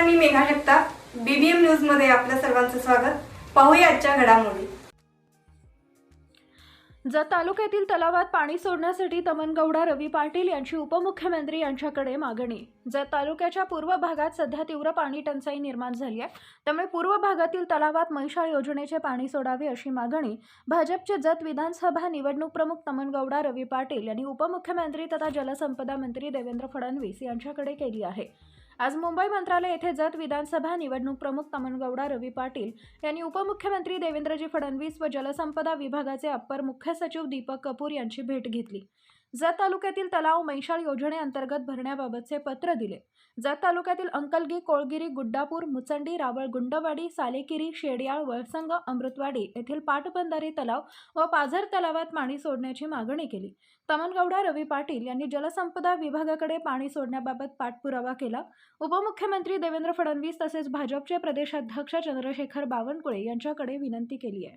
Sneha Jagtap. BBM न्यूजमध्ये आपल्या सर्वांचं स्वागत. पाहूया आजच्या घडामोडी. जत तालुक्यातील तलावात पाणी सोडण्यासाठी तमनगौडा रवी पाटील यांची उपमुख्यमंत्री यांच्याकडे मागणी. जत तालुक्याच्या पूर्व भागात सध्या तीव्र पाणी टंचाई निर्माण झाली आहे. त्यामुळे पूर्व भागातील तलावात मैशाळ योजनेचे पाणी सोडावे अशी मागणी भाजपचे जत विधानसभा निवडणूक प्रमुख तमनगौडा रवी पाटील यांनी उपमुख्यमंत्री तथा जलसंपदा मंत्री देवेंद्र फडणवीस यांच्याकडे केली आहे. आज मुंबई मंत्रालय येथे जत विधानसभा निवडणूक प्रमुख तमनगौडा रवी पाटील यांनी उपमुख्यमंत्री देवेंद्रजी फडणवीस व जलसंपदा विभागाचे अप्पर मुख्य सचिव दीपक कपूर यांची भेट घेतली. जत तालुक्यातील तलाव मैशाळ योजनेअंतर्गत भरण्याबाबतचे पत्र दिले. जत तालुक्यातील अंकलगी कोळगिरी गुड्डापूर मुचंडी रावळ गुंडवाडी सालेकिरी शेडियाळ वळसंग अमृतवाडी येथील पाटबंधारे तलाव व पाझर तलावात पाणी सोडण्याची मागणी केली. तमनगौडा रवी पाटील यांनी जलसंपदा विभागाकडे पाणी सोडण्याबाबत पाठपुरावा केला. उपमुख्यमंत्री देवेंद्र फडणवीस तसेच भाजपचे प्रदेशाध्यक्ष चंद्रशेखर बावनकुळे यांच्याकडे विनंती केली आहे.